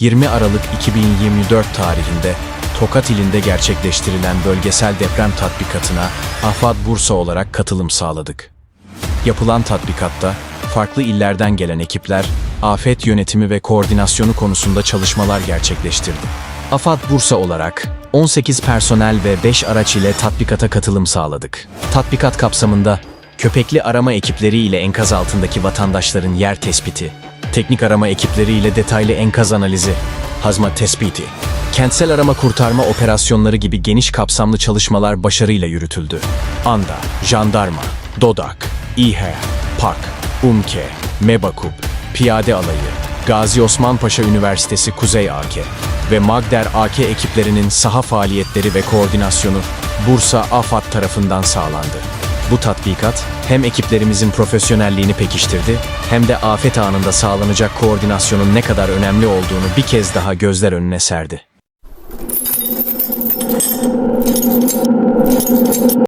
20 Aralık 2024 tarihinde Tokat ilinde gerçekleştirilen bölgesel deprem tatbikatına AFAD Bursa olarak katılım sağladık. Yapılan tatbikatta farklı illerden gelen ekipler afet yönetimi ve koordinasyonu konusunda çalışmalar gerçekleştirdi. AFAD Bursa olarak 18 personel ve 5 araç ile tatbikata katılım sağladık. Tatbikat kapsamında köpekli arama ekipleri ile enkaz altındaki vatandaşların yer tespiti, teknik arama ekipleri ile detaylı enkaz analizi, hazmat tespiti, kentsel arama kurtarma operasyonları gibi geniş kapsamlı çalışmalar başarıyla yürütüldü. ANDA, Jandarma, DODAK, İHA, PAK, UMKE, MEBAKUB, Piyade Alayı, Gazi Osman Paşa Üniversitesi Kuzey AK ve Magder AK ekiplerinin saha faaliyetleri ve koordinasyonu Bursa AFAD tarafından sağlandı. Bu tatbikat hem ekiplerimizin profesyonelliğini pekiştirdi hem de afet anında sağlanacak koordinasyonun ne kadar önemli olduğunu bir kez daha gözler önüne serdi.